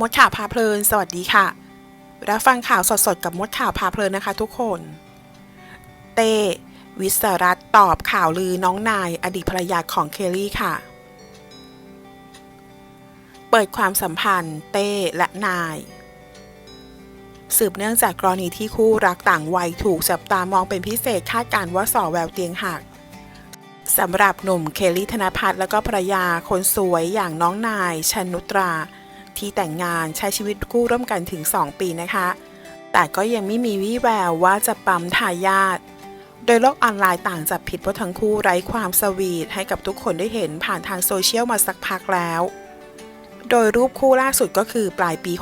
มดข่าวพาเพลิน สวัสดีค่ะ รับฟังข่าวสดๆ กับมดข่าวพาเพลินนะคะทุกคน เต้ วิสรัตน์ตอบข่าวลือน้องนาย อดีตภรรยาของเคลลี่ค่ะ เปิดความสัมพันธ์ เต้และนาย สืบเนื่องจากกรณีที่คู่รักต่างวัยถูกจับตามองเป็นพิเศษคาดการณ์ว่าสอแววเตียงหักสำหรับหนุ่มเคลลี่ธนพัฒน์และก็ภรรยาคนสวยอย่างน้องนายชนุตรา ที่แต่งงานใช้ชีวิตคู่ร่วมกันถึง 2 ปีนะคะ แต่ก็ยังไม่มีวี่แววว่าจะปั๊มทายาทโดยโลกออนไลน์ต่างจับผิดว่าทั้งคู่ไร้ความสวีทให้กับทุกคนได้เห็นผ่านทางโซเชียลมาสักพักแล้ว โดยรูปคู่ล่าสุดก็คือปลายปี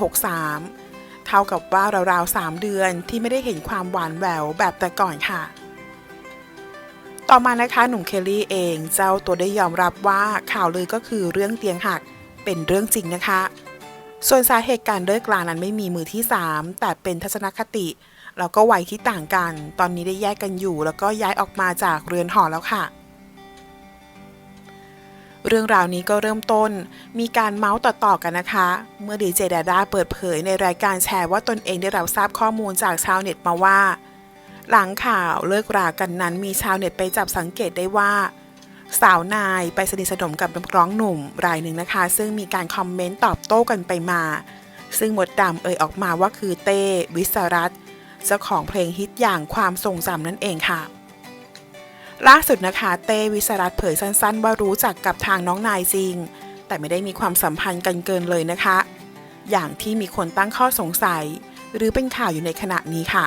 63 เท่ากับว่าราวๆ 3 เดือนที่ไม่ได้เห็นความหวานแหววแบบแต่ก่อนค่ะต่อมานะคะหนุ่มเคลลี่เองเจ้าตัวได้ยอมรับว่าข่าวลือก็คือเรื่องเตียงหักเป็นเรื่องจริงนะคะ ส่วนสาเหตุการเลิกลานั้นไม่มีมือที่ 3 แต่เป็นทัศนคติ แล้วก็วัยที่ต่างกัน ตอนนี้ได้แยกกันอยู่ แล้วก็ย้ายออกมาจากเรือนหอแล้วค่ะ เรื่องราวนี้ก็เริ่มต้น มีการเมาส์ต่อๆกันนะคะ เมื่อดีเจดาดาเปิดเผยในรายการแชร์ว่าตนเองได้รับทราบข้อมูลจากชาวเน็ตมาว่า หลังข่าวเลิกรากันนั้นมีชาวเน็ตไปจับสังเกตได้ว่า สาวนายไปสนิทสนมกับนักร้องหนุ่มรายหนึ่งนะคะ ซึ่งมีการคอมเมนต์ตอบโต้กันไปมา ซึ่งมดดำเอ่ยออกมาว่าคือเต้วิสรัตน์เจ้าของเพลงฮิตอย่างความทรงจำนั่นเองค่ะ ล่าสุดนะคะ เต้วิสรัตน์เผยสั้นๆ ว่ารู้จักกับทางน้องนายจริง แต่ไม่ได้มีความสัมพันธ์กันเกินเลยนะคะ อย่างที่มีคนตั้งข้อสงสัย หรือเป็นข่าวอยู่ในขณะนี้ค่ะ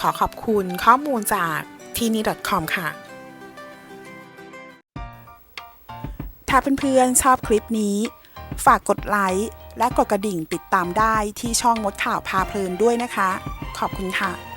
ขอขอบคุณข้อมูลจากทีนี .com ค่ะ ถ้าเพื่อนๆชอบคลิปนี้ ฝากกดไลค์และกดกระดิ่งติดตามได้ที่ช่องมดข่าวพาเพลินด้วยนะคะ ขอบคุณค่ะ